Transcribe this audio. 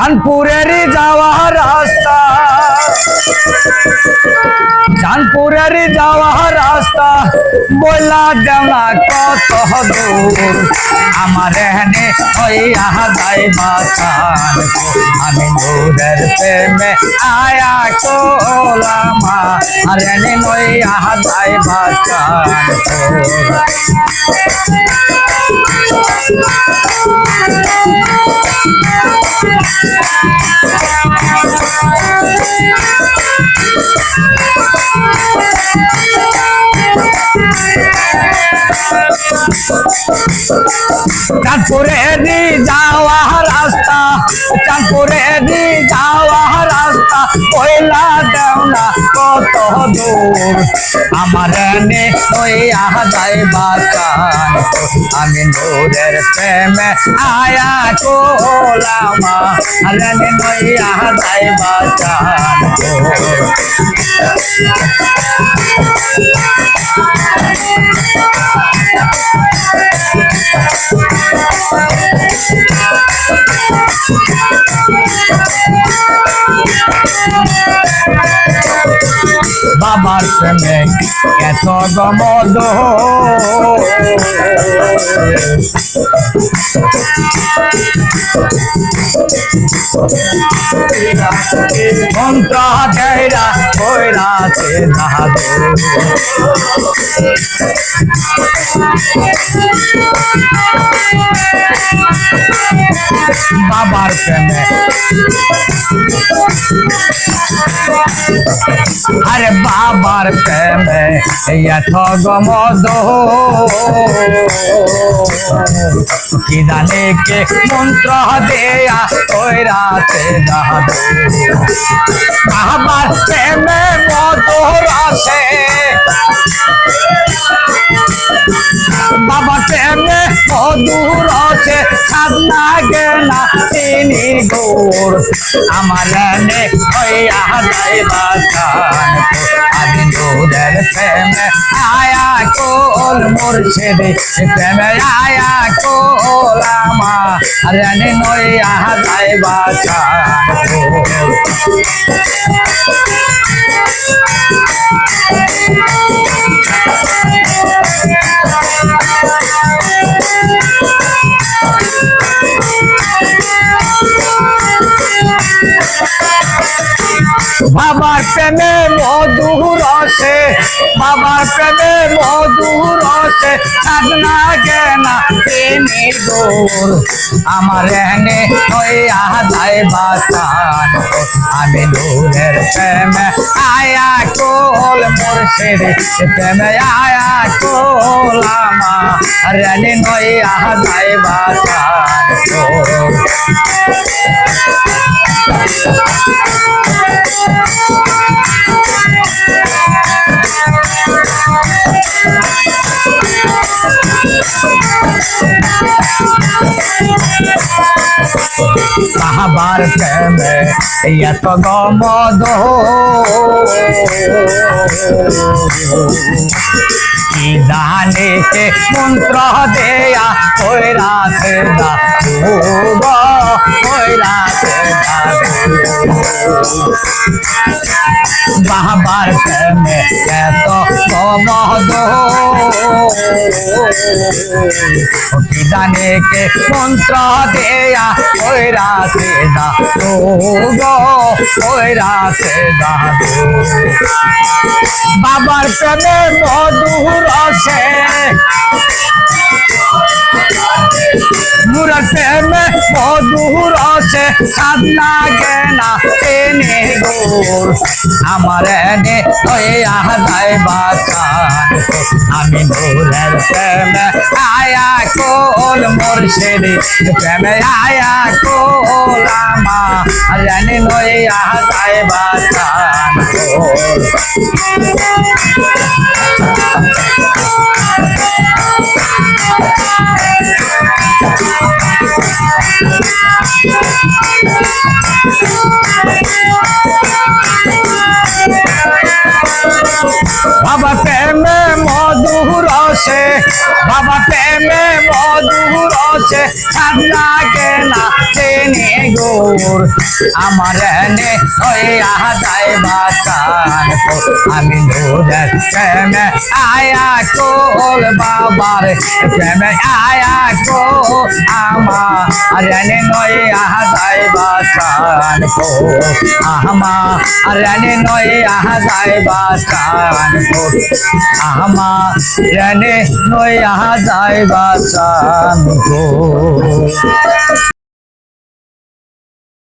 চাঁদপুরেরই যাওয়া রাস্তা চাঁদপুরেরই যাওয়া রাস্তা বইলা দেওয়া কত দূর আমার এখানে ওই আহা যাই বাঁচান আমি নূরের প্রেমে আয়া কোলামা আর এনে ওই আহা যাই বাঁচান চাঁদপুরে দি যাওয়া রাস্তা চাঁদপুরে দি যাওয়া রাস্তা কয়লা দেও না কত দূর আমার নে ওই আহা যাই বাঁচান আমি নূরের প্রেমে আয়া কোলামা আরে নে ওই আহা যাই বাঁচান বাবার প্রেমে এত গমদ মন্ত্র দেরা কইরাছে দাদু বাবার প্রেমে। আরে বাবার প্রেমে এত গমদ কি জানে কে মন্ত্র দেয়া ওই রাতে বাবার সাদ লাগে না চিনি গোর আমার নে ওই আহাই বাসান আমি নূরের প্রেমে আয়া কোল মুর্শিদি প্রেমে আয়া কোল আমা আরে নে ওই আহাই বাসান বাবার প্রেমে মধুর রসে, বাবার প্রেমে মধুর রসে সাধনা গেনা তিনি দূর আমার এনে ওই আদায় বাসান আমি নূরের প্রেমে আয়া কোল মুর্শিদ প্রেমে আয়া কোল আমা রানী নই আদায় বাসান সাহাবার প্রেমে এত গমদ কি জানে কে মন্ত্র দেয়া কইরাছে দা কইরাছে বাবার প্রেমে এত গমদ কি জানে কে মন্ত্র দেয়া কইরাছে দা গো বাবার প্রেমে মধুর রসে। মুরার প্রেমে মধুর রসে সাদ লাগে না এনে গোর। আমার এনে হয়ে আহাদায় বাসান আমি নূরের প্রেমে আয়া কোল মুর্শিদি প্রেমে আয়া কোল আমা জানি নয় আহাদায় বাসান বাবা প্রেমে মধুর রসে বাবা প্রেমে মধুর স্বাদ লাগে না চিনি গুড় আমার এনে হইয়া যায় বাসান আমি দুধের প্রেমে আয়া কোল বাবার, প্রেমে আয়া কো আমার নইয়া যায় বাসান কো আমার নইয়া যায় বাসান কো আমার আহা যায় বাসান কো